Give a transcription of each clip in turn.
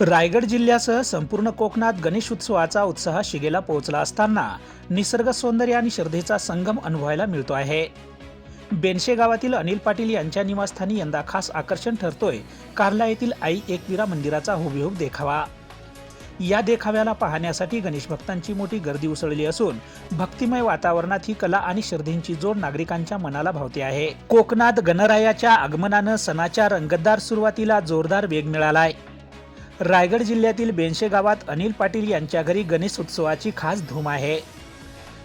रायगड जिल्ह्यासह संपूर्ण कोकणात गणेश उत्सवाचा उत्साह शिगेला पोहोचला असताना निसर्ग सौंदर्य आणि श्रद्धेचा संगम अनुभवायला मिळतो आहे. बेनशे गावातील अनिल पाटील यांच्या निवासस्थानी यंदा खास आकर्षण ठरतोय. कार्ला येथील आई एकविरा मंदिराचा हुबेहूब देखावा. या देखाव्याला पाहण्यासाठी गणेश भक्तांची मोठी गर्दी उसळली असून भक्तिमय वातावरणात ही कला आणि श्रद्धेची जोड नागरिकांच्या मनाला भावते आहे. कोकणात गणरायाच्या आगमनानं सणाच्या रंगतदार सुरुवातीला जोरदार वेग मिळालाय. रायगड जिल्ह्यातील बेनशे गावात अनिल पाटील यांच्या घरी गणेश उत्सवाची खास धूम आहे.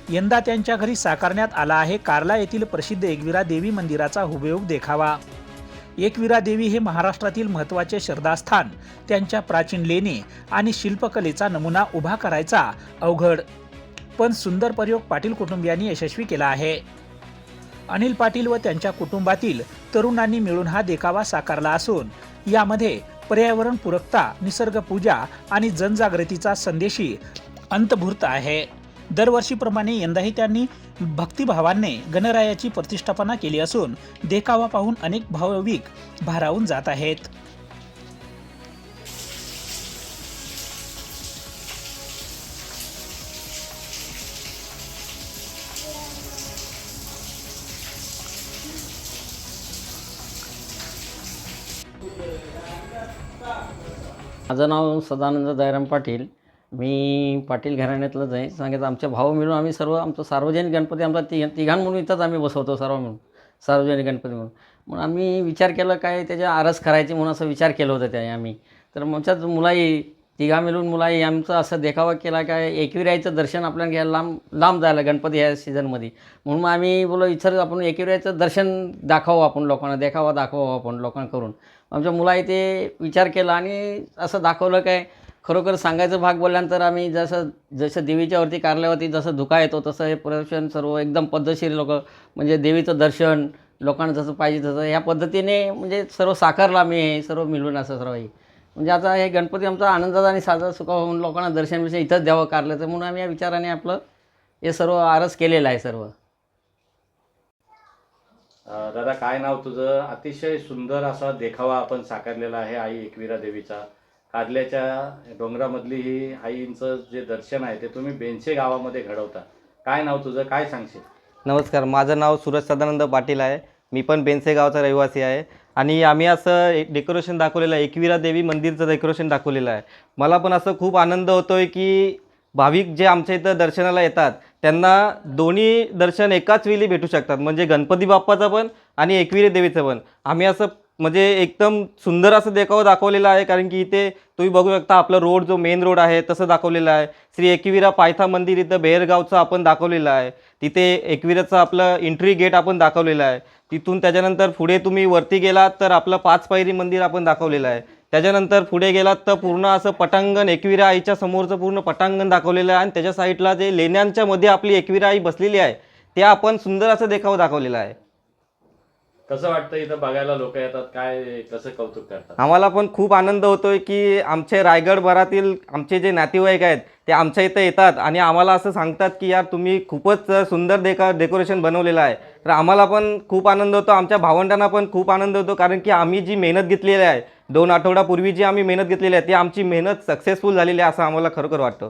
यंदा त्यांच्या घरी साकारण्यात आला आहे कार्ला येथील प्रसिद्ध एकविरा देवी मंदिराचा हुबेहूब देखावा. एकविरा देवी हे महाराष्ट्रातील महत्त्वाचे श्रद्धास्थान त्यांच्या प्राचीन लेणी आणि शिल्पकलेचा नमुना उभा करायचा अवघड पण सुंदर प्रयोग पाटील कुटुंबियांनी यशस्वी केला आहे. अनिल पाटील व त्यांच्या कुटुंबातील तरुणांनी मिळून हा देखावा साकारला असून यामध्ये पर्यावरण पूरकता निसर्ग पूजा आणि जनजागृतीचा संदेशी अंतभूर्त आहे. दरवर्षीप्रमाणे यंदाही त्यांनी भक्तिभावाने गणरायाची प्रतिष्ठापना केली असून देखावा पाहून अनेक भाविक भारावून जात आहेत. माझं नाव सदानंद दयाराम पाटील. मी पाटील घराण्यातलंच आहे. सांगायचं आमच्या भाऊ मिळून आम्ही सर्व आमचं सार्वजनिक गणपती आमचा तिघ तिघां म्हणून इथंच आम्ही बसवतो सर्व मिळून. सार्वजनिक गणपती म्हणून. मग आम्ही विचार केला काय त्याच्या आरस करायची म्हणून असं विचार केला होता त्या आम्ही. तर आमच्याच मुलाही तिघा मिळून मुलाही आमचं असं देखावा केला काय एकविरायचं दर्शन आपल्याला घ्यायला लांब लांब जायला गणपती ह्या सीझनमध्ये. म्हणून मग आम्ही बोलो इथं आपण एकविरायचं दर्शन दाखवावं आपण लोकांना देखावा दाखवावं आपण लोकांना करून. आमच्या मुलाही ते विचार केला आणि असं दाखवलं काय खरोखर सांगायचं भाग बोलल्यानंतर आम्ही जसं जसं देवीच्यावरती कारल्यावरती जसं धुका येतो तसं हे प्रदर्शन सर्व एकदम पद्धतशीर लोक म्हणजे देवीचं दर्शन लोकांना जसं पाहिजे तसं ह्या पद्धतीने म्हणजे सर्व साकारलं आम्ही हे सर्व मिळून असं सर्व आहे म्हणजे आता हे गणपती आमचा आनंदाचा आणि साजरा सुखा होऊन लोकांना दर्शन बिर्शन इथंच द्यावं कारल्याचं म्हणून आम्ही या विचाराने आपलं हे सर्व आरस केलेलं आहे सर्व. दादा काय नाव तुझं? अतिशय सुंदर असा देखावा आपण साकारलेला आहे आई एकविरा देवीचा. कारल्याच्या डोंगरामधली ही आईंचं जे दर्शन आहे ते तुम्ही बेनशे गावामध्ये घडवता. काय नाव तुझं? काय सांगशील? नमस्कार माझं नाव सूरज सदानंद पाटील आहे. मी पण बेनसे गावचा रहिवासी आहे. आणि आम्ही असं एक डेकोरेशन दाखवलेलं आहे. एकविरा देवी मंदिरचं डेकोरेशन दाखवलेलं आहे. मला पण असं खूप आनंद होतो आहे की भाविक जे आमच्या इथं दर्शनाला येतात त्यांना दोन्ही दर्शन एकाच वेळी भेटू शकतात. म्हणजे गणपती बाप्पाचं पण आणि एकविरा देवीचं पण. आम्ही असं म्हणजे एकदम सुंदर असं देखावं दाखवलेलं आहे कारण की इथे तुम्ही बघू शकता आपलं रोड जो मेन रोड आहे तसं दाखवलेलं आहे. श्री एकविरा पायथा मंदिर इथं बेहरगावचं आपण दाखवलेलं आहे. तिथे एकविराचं आपलं एंट्री गेट आपण दाखवलेलं आहे. तिथून त्याच्यानंतर पुढे तुम्ही वरती गेलात तर आपलं पाच पायरी मंदिर आपण दाखवलेलं आहे. त्याच्यानंतर पुढे गेलात तर पूर्ण असं पटांगण एकविरा आईच्या समोरचं पूर्ण पटांगण दाखवलेलं आहे. आणि त्याच्या साईडला जे लेण्यांच्या मध्ये आपली एकविरा आई बसलेली आहे ते आपण सुंदर असं देखावं दाखवलेलं आहे. कसं वाटतं इथं बघायला लोक येतात? काय कसं कौतुक करतात? आम्हाला पण खूप आनंद होतोय की आमचे रायगडभरातील आमचे जे नातेवाईक आहेत ते आमच्या इथं येतात आणि आम्हाला असं सांगतात की यार तुम्ही खूपच सुंदर डेका डेकोरेशन बनवलेलं आहे. तर आम्हाला पण खूप आनंद होतो आमच्या भावंडांना पण खूप आनंद होतो कारण की आम्ही जी मेहनत घेतलेली आहे दोन आठवड्यापूर्वी जी आम्ही मेहनत घेतलेली आहे ती आमची मेहनत सक्सेसफुल झालेली आहे असं आम्हाला खरोखर वाटतं.